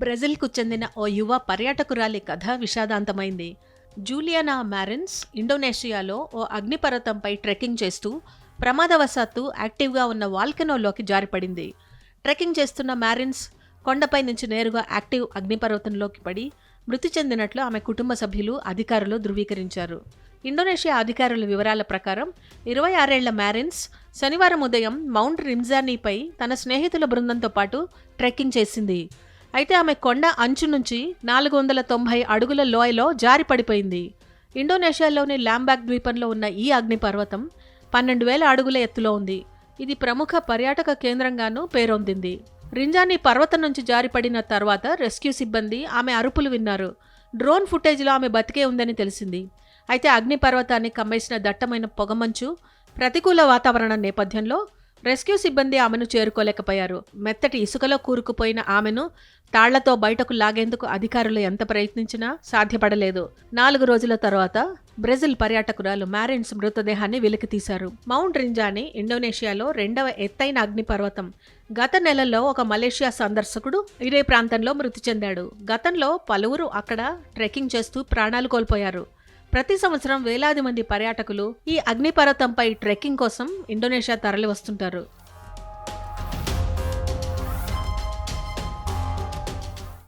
బ్రెజిల్కు చెందిన ఓ యువ పర్యాటకురాలి కథ విషాదాంతమైంది. జూలియానా మ్యారిన్స్ ఇండోనేషియాలో ఓ అగ్నిపర్వతంపై ట్రెక్కింగ్ చేస్తూ ప్రమాదవశాత్తు యాక్టివ్గా ఉన్న వాల్కెనోలోకి జారిపడింది. ట్రెక్కింగ్ చేస్తున్న మ్యారిన్స్ కొండపై నుంచి నేరుగా యాక్టివ్ అగ్నిపర్వతంలోకి పడి మృతి చెందినట్లు ఆమె కుటుంబ సభ్యులు అధికారులు ధృవీకరించారు. ఇండోనేషియా అధికారుల వివరాల ప్రకారం ఇరవై ఆరేళ్ళ మ్యారిన్స్ శనివారం ఉదయం మౌంట్ రిమ్జానీపై తన స్నేహితుల బృందంతో పాటు ట్రెక్కింగ్ చేసింది. అయితే ఆమె కొండ అంచు నుంచి నాలుగు వందల తొంభై అడుగుల లోయలో జారి పడిపోయింది. ఇండోనేషియాలోని లాంబాక్ ద్వీపంలో ఉన్న ఈ అగ్నిపర్వతం పన్నెండు వేల అడుగుల ఎత్తులో ఉంది. ఇది ప్రముఖ పర్యాటక కేంద్రంగానూ పేరొందింది. రింజాని పర్వతం నుంచి జారిపడిన తర్వాత రెస్క్యూ సిబ్బంది ఆమె అరుపులు విన్నారు. డ్రోన్ ఫుటేజ్లో ఆమె బతికే ఉందని తెలిసింది. అయితే అగ్నిపర్వతాన్ని కమ్మేసిన దట్టమైన పొగమంచు ప్రతికూల వాతావరణ నేపథ్యంలో రెస్క్యూ సిబ్బంది ఆమెను చేరుకోలేకపోయారు. మెత్తటి ఇసుకలో కూరుకుపోయిన ఆమెను తాళ్ళతో బయటకు లాగేందుకు అధికారులు ఎంత ప్రయత్నించినా సాధ్యపడలేదు. నాలుగు రోజుల తర్వాత బ్రెజిల్ పర్యాటకురాలు మ్యారిన్స్ మృతదేహాన్ని వెలికితీశారు మౌంట్ రింజాని ఇండోనేషియాలో రెండవ ఎత్తైన అగ్నిపర్వతం. గత నెలలో ఒక మలేషియా సందర్శకుడు ఇదే ప్రాంతంలో మృతి చెందాడు. గతంలో పలువురు అక్కడ ట్రెక్కింగ్ చేస్తూ ప్రాణాలు కోల్పోయారు. ప్రతి సంవత్సరం వేలాది మంది పర్యాటకులు ఈ అగ్నిపర్వతంపై ట్రెక్కింగ్ కోసం ఇండోనేషియా తరలి వస్తుంటారు